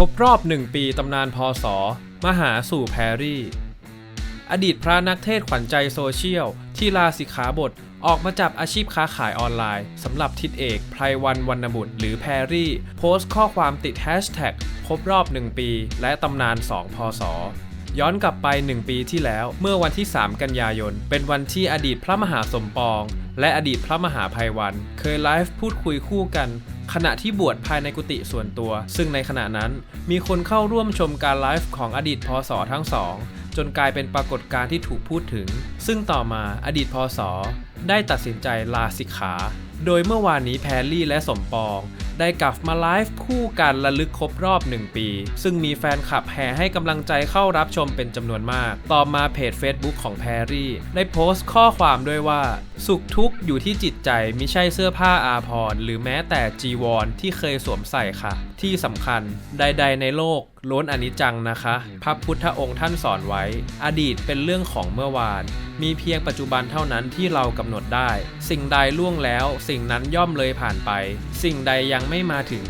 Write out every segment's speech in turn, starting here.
ครบรอบหนึ่งปีตำนานพศ มหาสู่แพรรี่ อดีตพระนักเทศขวัญใจโซเชียล ที่ลาสิกขาบทออกมาจับอาชีพค้าขายออนไลน์สำหรับทิศเอกไพรวันวรรณบุตรหรือแพรรี่ โพสต์ข้อความติดแฮชแท็กครบรอบ 1 ปี และตำนาน 2 พศ ย้อนกลับไป 1 ปีที่แล้วเมื่อวันที่ 3 กันยายน เป็นวันที่อดีตพระมหาสมปอง และอดีตพระมหาภัยวัน เคยไลฟ์พูดคุยคู่กัน ขณะที่บวชภายในกุฏิส่วนตัว ซึ่งในขณะนั้นมีคนเข้าร่วมชมการไลฟ์ของอดีตพศทั้งสองจนกลายเป็นปรากฏการณ์ที่ถูกพูดถึง ซึ่งต่อมาอดีตพศได้ตัดสินใจลาสิกขา โดยเมื่อวานนี้แพรลี่และสมปอง ได้กลับมาไลฟ์คู่กันระลึกครบรอบ 1 ปี ซึ่งมีแฟนคลับแห่ให้กำลังใจเข้ารับชมเป็นจำนวนมาก ต่อมาเพจ Facebook ของแพรรี่ ได้โพสต์ข้อความด้วยว่า สุขทุกข์อยู่ที่จิตใจมิใช่เสื้อผ้าอาภรณ์หรือแม้แต่จีวรที่เคยสวมใส่ค่ะ ที่สำคัญใด ๆ ในโลกล้วนอนิจจังนะคะ พระพุทธองค์ท่านสอนไว้ อดีตเป็นเรื่องของเมื่อวาน มีเพียงปัจจุบันเท่านั้นที่เรากำหนดได้ สิ่งใดล่วงแล้ว สิ่งนั้นย่อมเลยผ่านไป สิ่งใดยังไม่มาถึง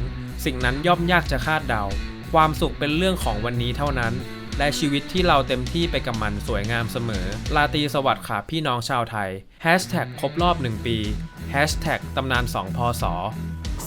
สิ่งนั้นย่อมยากจะคาดเดา ความสุขเป็นเรื่องของวันนี้เท่านั้น และชีวิตที่เราเต็มที่ไปกับมันสวยงามเสมอ ลาตรีสวัสดิ์ค่ะพี่น้องชาวไทย Hashtag ครบรอบ 1 ปี Hashtag ตำนาน 2 พศ